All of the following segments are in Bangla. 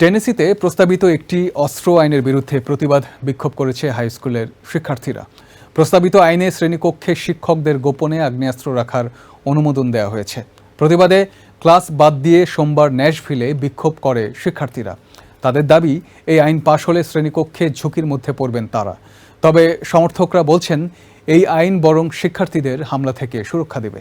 টেনেসিতে প্রস্তাবিত একটি অস্ত্র আইনের বিরুদ্ধে প্রতিবাদ বিক্ষোভ করেছে হাই স্কুলের শিক্ষার্থীরা। প্রস্তাবিত আইনে শ্রেণীকক্ষে শিক্ষকদের গোপনে আগ্নেয়াস্ত্র রাখার অনুমোদন দেওয়া হয়েছে। প্রতিবাদে ক্লাস বাদ দিয়ে সোমবার ন্যাশভিলে বিক্ষোভ করে শিক্ষার্থীরা। তাদের দাবি, এই আইন পাশ হলে শ্রেণীকক্ষে ঝুঁকির মধ্যে পড়বেন তারা। তবে সমর্থকরা বলছেন, এই আইন বরং শিক্ষার্থীদের হামলা থেকে সুরক্ষা দেবে।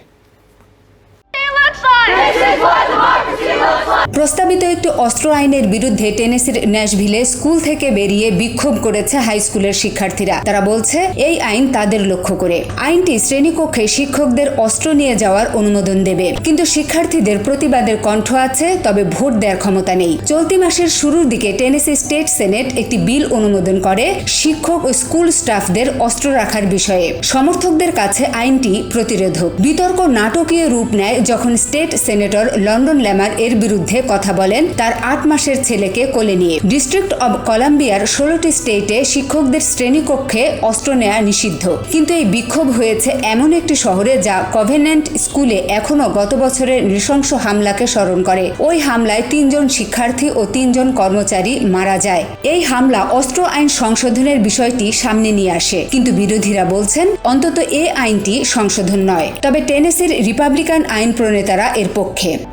প্রস্তাবিত একটি অস্ত্র আইনের বিরুদ্ধে টেনেসির ন্যাশভিলে স্কুল থেকে বেরিয়ে বিক্ষোভ করেছে হাই স্কুলের শিক্ষার্থীরা। তারা বলছে, এই আইন তাদের লক্ষ্য করে। আইনটি শ্রেণীকক্ষে শিক্ষকদের অস্ত্র নিয়ে যাওয়ার অনুমোদন দেবে। কিন্তু শিক্ষার্থীদের প্রতিবাদের কণ্ঠ আছে, তবে ভোট দেওয়ার ক্ষমতা নেই। চলতি মাসের শুরুর দিকে টেনেসি স্টেট সেনেট একটি বিল অনুমোদন করে শিক্ষক ও স্কুল স্টাফদের অস্ত্র রাখার বিষয়ে। সমর্থকদের কাছে আইনটি প্রতিরোধক। বিতর্ক নাটকীয় রূপ নেয় যখন স্টেট সেনেটর লন্ডন ল্যামার এর বিরুদ্ধে কথা বলেন তার আট মাসের ছেলেকে কোলে নিয়ে। ডিস্ট্রিক্ট অব কলাম্বিয়ার ষোলোটি স্টেটে শিক্ষকদের শ্রেণীকক্ষে অস্ত্র নেয়া নিষিদ্ধ। কিন্তু এই বিক্ষোভ হয়েছে এমন একটি শহরে যা কভেন্যান্ট স্কুলে এখনও গত বছরের নৃশংস হামলাকে স্মরণ করে। ওই হামলায় তিনজন শিক্ষার্থী ও তিনজন কর্মচারী মারা যায়। এই হামলা অস্ত্র আইন সংশোধনের বিষয়টি সামনে নিয়ে আসে। কিন্তু বিরোধীরা বলছেন, অন্তত এ আইনটি সংশোধন নয়। তবে টেনেসির রিপাবলিকান আইন প্রণেতারা এর পক্ষে।